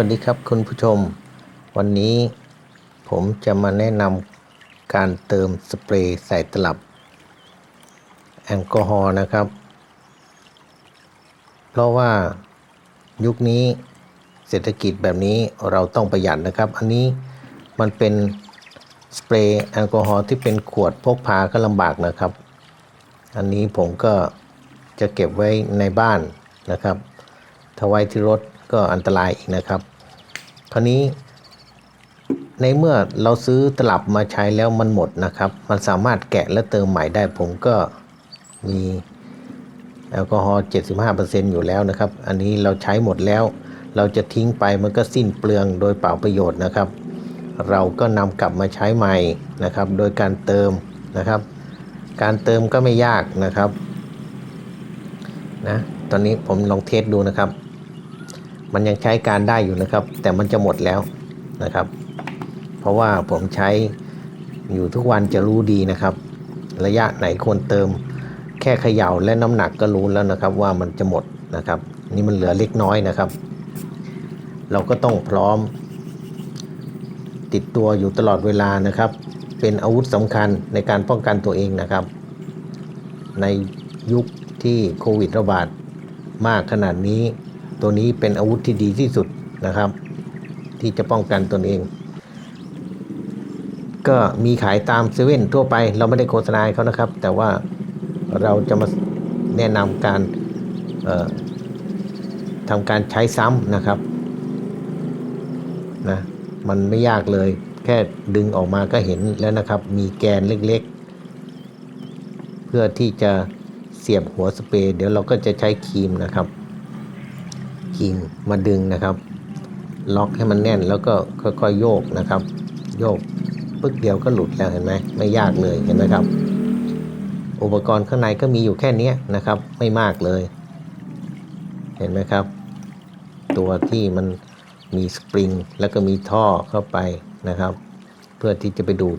วัสดีครับคุณผู้ชม วันนี้ผมจะมาแนะนำการเติมสเปรย์ใส่ตลับ แอลกอฮอล์นะครับ เพราะว่ายุคนี้เศรษฐกิจแบบนี้เราต้องประหยัดนะครับ อันนี้มันเป็นสเปรย์แอลกอฮอล์ที่เป็นขวดพกพาก็ลำบากนะครับ อันนี้ผมก็จะเก็บไว้ในบ้านนะครับ ถ้าไว้ที่รถก็อันตรายอีกนะครับ คราวนี้ ในเมื่อเราซื้อตลับมาใช้แล้วมันหมดนะครับ มันสามารถแกะและเติมใหม่ได้ผมก็มีแอลกอฮอล์75%อยู่แล้วนะครับ อันนี้เราใช้หมดแล้ว เราจะทิ้งไปมันก็สิ้นเปลืองโดยเปล่าประโยชน์นะครับ เราก็นำกลับมาใช้ใหม่นะครับ โดยการเติมนะครับ การเติมก็ไม่ยากนะครับนะตอนนี้ผมลองเทสดูนะครับ มันยังใช้การได้อยู่นะครับ แต่มันจะหมดแล้วนะครับ เพราะว่าผมใช้อยู่ทุกวันจะรู้ดีนะครับ ระยะไหนควรเติม แค่เขย่าและน้ำหนักก็รู้แล้วนะครับ ว่ามันจะหมดนะครับ นี่มันเหลือเล็กน้อยนะครับ เราก็ต้องพร้อม ติดตัวอยู่ตลอดเวลานะครับ เป็นอาวุธสำคัญในการป้องกันตัวเองนะครับ ในยุคที่โควิดระบาดมากขนาดนี้ ตัวนี้เป็นอาวุธที่ดีที่สุดนะครับ ที่จะป้องกันตนเอง ก็มีขายตามเซเว่นทั่วไป เราไม่ได้โฆษณาเขานะครับ แต่ว่าเราจะมาแนะนำการทำการใช้ซ้ำนะครับนะมันไม่ยากเลย แค่ดึงออกมาก็เห็นแล้วนะครับ มีแกนเล็กๆ เพื่อที่จะเสียบหัวสเปรย์เดี๋ยวเราก็จะใช้ครีมนะครับ ครีมมาดึงนะครับ ล็อกให้มันแน่นแล้วก็ค่อยๆโยกนะครับ โยกปึ๊กเดียวก็หลุดแล้วเห็นไหมไม่ยากเลยเห็นไหมครับ อุปกรณ์ข้างในก็มีอยู่แค่นี้นะครับ ไม่มากเลย เห็นไหมครับ ตัวที่มันมีสปริงแล้วก็มีท่อเข้าไปนะครับ เพื่อที่จะไปดูด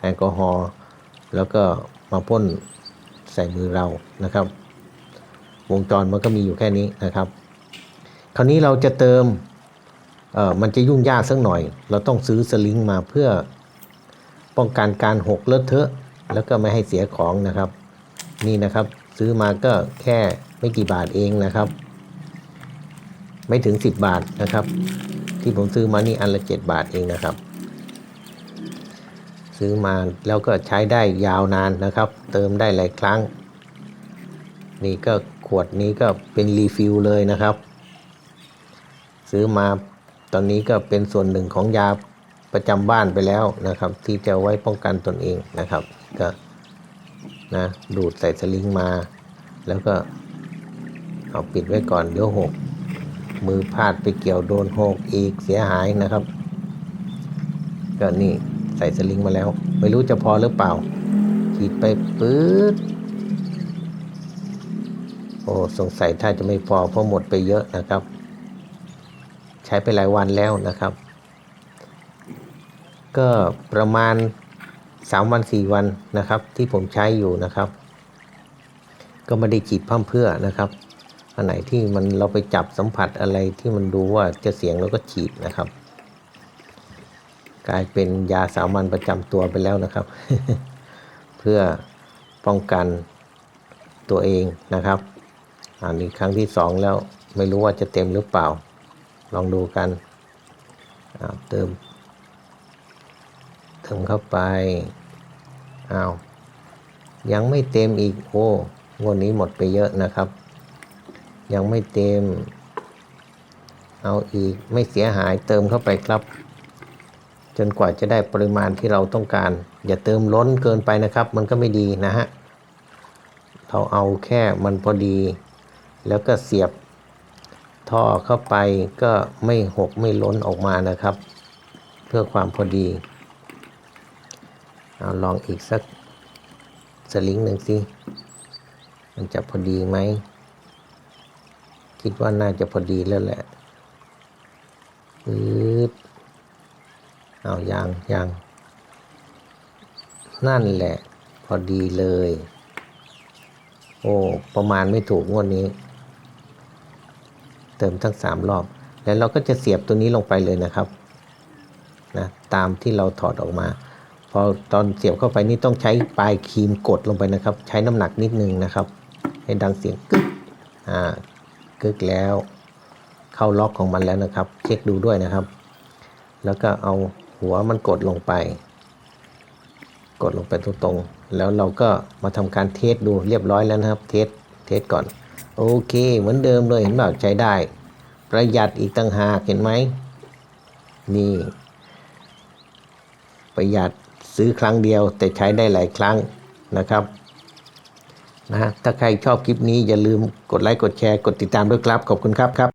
แอลกอฮอล์แล้วก็มาพ่นใส่มือเรานะครับ วงจรมันก็มีอยู่แค่นี้นะครับ คราวนี้เราจะเติมเออมันจะยุ่งยากสักหน่อย เราต้องซื้อสลิงมาเพื่อป้องกันการหกเลอะเทอะแล้วก็ไม่ให้เสียของนะครับ นี่นะครับ ซื้อมาก็แค่ไม่กี่บาทเองนะครับ ไม่ถึง 10 บาทนะครับ ที่ผมซื้อมานี่อันละ 7 บาทเองนะครับ ซื้อมาแล้วก็ใช้ได้ยาวนานนะครับ เติมได้หลายครั้ง นี่ก็ขวดนี้ก็เป็นรีฟิลเลยนะครับ ซื้อมาตอนนี้ก็เป็นส่วนหนึ่งของยาประจำบ้านไปแล้วนะครับ ที่จะไว้ป้องกันตนเองนะครับ ก็นะดูดใส่สลิงมา แล้วก็เอาปิดไว้ก่อนเดี๋ยวหก มือพลาดไปเกี่ยวโดนหกอีกเสียหายนะครับ ก็นี่ใส่สลิงมาแล้ว ไม่รู้จะพอหรือเปล่า ขีดไปปื๊ดโอ้สงสัยถ้าจะไม่พอเพราะหมดไปเยอะนะครับ ใช้ไปหลายวันแล้วนะครับ ก็ประมาณ 3 วัน 4 วันนะครับ ที่ผมใช้อยู่นะครับ ก็ไม่ได้ฉีดพั่มเพื่อนะครับอันไหนที่มันเราไปจับสัมผัสอะไรที่มันดูว่าจะเสียงเราก็ฉีดนะครับ กลายเป็นยาสามัญประจำตัวไปแล้วนะครับ เพื่อป้องกันตัวเองนะครับ อันนี้ครั้งที่สองแล้วไม่รู้ว่าจะเต็มหรือเปล่า ลองดูกันอ้าวเติม เติมเข้าไปอ้าวยังไม่เต็มอีกโอ้งวดนี้หมดไปเยอะนะครับ ยังไม่เต็ม เอาอีกไม่เสียหายเติมเข้าไปครับ จนกว่าจะได้ปริมาณที่เราต้องการ อย่าเติมล้นเกินไปนะครับ มันก็ไม่ดีนะฮะเราเอาแค่มันพอดี แล้วก็เสียบ ท่อเข้าไปก็ไม่หกไม่ล้นออกมานะครับ เพื่อความพอดีเอาลองอีกสักสลิงหนึ่งสิมันจะพอดีไหม คิดว่าน่าจะพอดีแล้วแหละปึ๊บเอายางยางนั่นแหละ พอดีเลย โอ้ ประมาณไม่ถูกงวดนี้ เติมทั้งสามรอบ แล้วเราก็จะเสียบตัวนี้ลงไปเลยนะครับนะตามที่เราถอดออกมา พอตอนเสียบเข้าไปนี่ต้องใช้ปลายครีมกดลงไปนะครับ ใช้น้ำหนักนิดนึงนะครับ ให้ดังเสียงกึกอ่ากึกแล้ว เข้าล็อกของมันแล้วนะครับ เช็คดูด้วยนะครับ แล้วก็เอาหัวมันกดลงไป กดลงไปตรงๆแล้วเราก็มาทำการเทสดูเรียบร้อยแล้วนะครับ เทสเทสก่อน โอเค เหมือนเดิมเลยเห็นบอกใช้ได้ ประหยัดอีกต่างหากเห็นไหม นี่ ประหยัดซื้อครั้งเดียว แต่ใช้ได้หลายครั้งนะครับนะถ้าใครชอบคลิปนี้อย่าลืมกดไลค์กดแชร์กดติดตามด้วยครับ ขอบคุณครับครับ